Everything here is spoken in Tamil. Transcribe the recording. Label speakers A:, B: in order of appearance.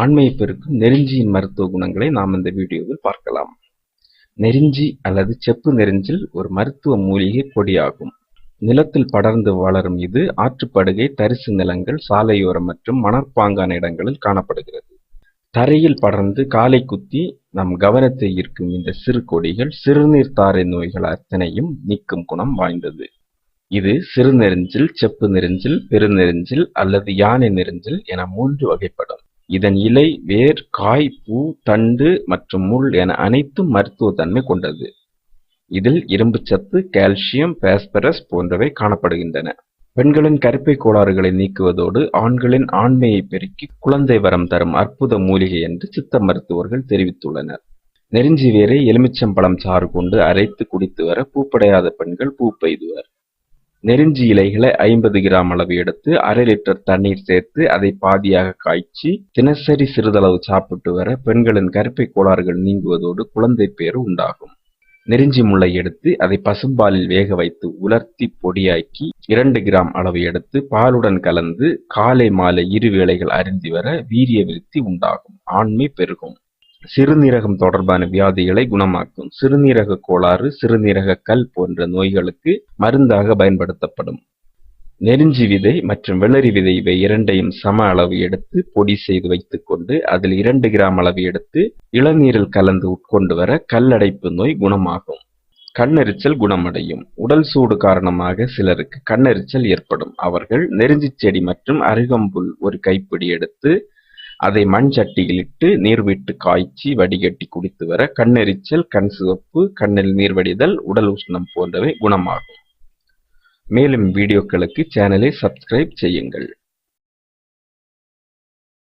A: ஆண்மையை பெருக்கும் நெருஞ்சியின் மருத்துவ குணங்களை நாம் இந்த வீடியோவில் பார்க்கலாம். நெருஞ்சி அல்லது செப்பு நெருஞ்சில் ஒரு மருத்துவ மூலிகை கொடியாகும். நிலத்தில் படர்ந்து வளரும் இது ஆற்றுப்படுகை தரிசு நிலங்கள் சாலையோரம் மற்றும் மணற்பாங்கான இடங்களில் காணப்படுகிறது. தரையில் படர்ந்து காலை குத்தி நம் கவனத்தை ஈர்க்கும் இந்த சிறு கொடிகள் சிறுநீர் தாரை நோய்கள் அத்தனையும் நீக்கும் குணம் வாய்ந்தது. இது சிறுநெருஞ்சில் செப்பு நெருஞ்சில் பெருநெருஞ்சில் அல்லது யானை நெருஞ்சில் என மூன்று வகைப்படும். இதன் இலை வேர் காய் பூ தண்டு மற்றும் முள் என அனைத்தும் மருத்துவ தன்மை கொண்டது. இதில் இரும்புச்சத்து கால்சியம் பாஸ்பரஸ் போன்றவை காணப்படுகின்றன. பெண்களின் கருப்பை கோளாறுகளை நீக்குவதோடு ஆண்களின் ஆண்மையை பெருக்கி குழந்தை வரம் தரும் அற்புத மூலிகை என்று சித்த மருத்துவர்கள் தெரிவித்துள்ளனர். நெருஞ்சி வேரை எலுமிச்சம்பழம் சாறு கொண்டு அரைத்து குடித்து வர பூப்படையாத பெண்கள் பூ பெய்துவர் நெருஞ்சி இலைகளை ஐம்பது கிராம் அளவு எடுத்து அரை லிட்டர் தண்ணீர் சேர்த்து அதை பாதியாக காய்ச்சி தினசரி சிறிதளவு சாப்பிட்டு வர பெண்களின் கருப்பை கோளாறுகள் நீங்குவதோடு குழந்தை பேறு உண்டாகும். நெருஞ்சி முளை எடுத்து அதை பசும்பாலில் வேக வைத்து உலர்த்தி பொடியாக்கி இரண்டு கிராம் அளவு எடுத்து பாலுடன் கலந்து காலை மாலை இரு வேளைகள் அருந்தி வர வீரிய விருத்தி உண்டாகும். ஆண்மை பெருகும். சிறுநீரகம் தொடர்பான வியாதிகளை குணமாக்கும். சிறுநீரக கோளாறு சிறுநீரக கல் போன்ற நோய்களுக்கு மருந்தாக பயன்படுத்தப்படும். நெருஞ்சி விதை மற்றும் வெள்ளரி விதை இவை இரண்டையும் சம அளவு எடுத்து பொடி செய்து வைத்துக்கொண்டு அதில் இரண்டு கிராம் அளவு எடுத்து இளநீரில் கலந்து உட்கொண்டு வர கல்லடைப்பு நோய் குணமாகும். கண்ணெரிச்சல் குணமடையும். உடல் சூடு காரணமாக சிலருக்கு கண்ணெரிச்சல் ஏற்படும். அவர்கள் நெருஞ்சி செடி மற்றும் அருகம்புல் ஒரு கைப்பிடி எடுத்து அதை மண் சட்டியில் இட்டு நீர் விட்டு காய்ச்சி வடிகட்டி குடித்து வர கண்ணெரிச்சல் கண் சிவப்பு கண்ணில் நீர் வடிதல் உடல் உஷ்ணம் போன்றவை குணமாகும். மேலும் வீடியோக்களுக்கு சேனலை சப்ஸ்கிரைப் செய்யுங்கள்.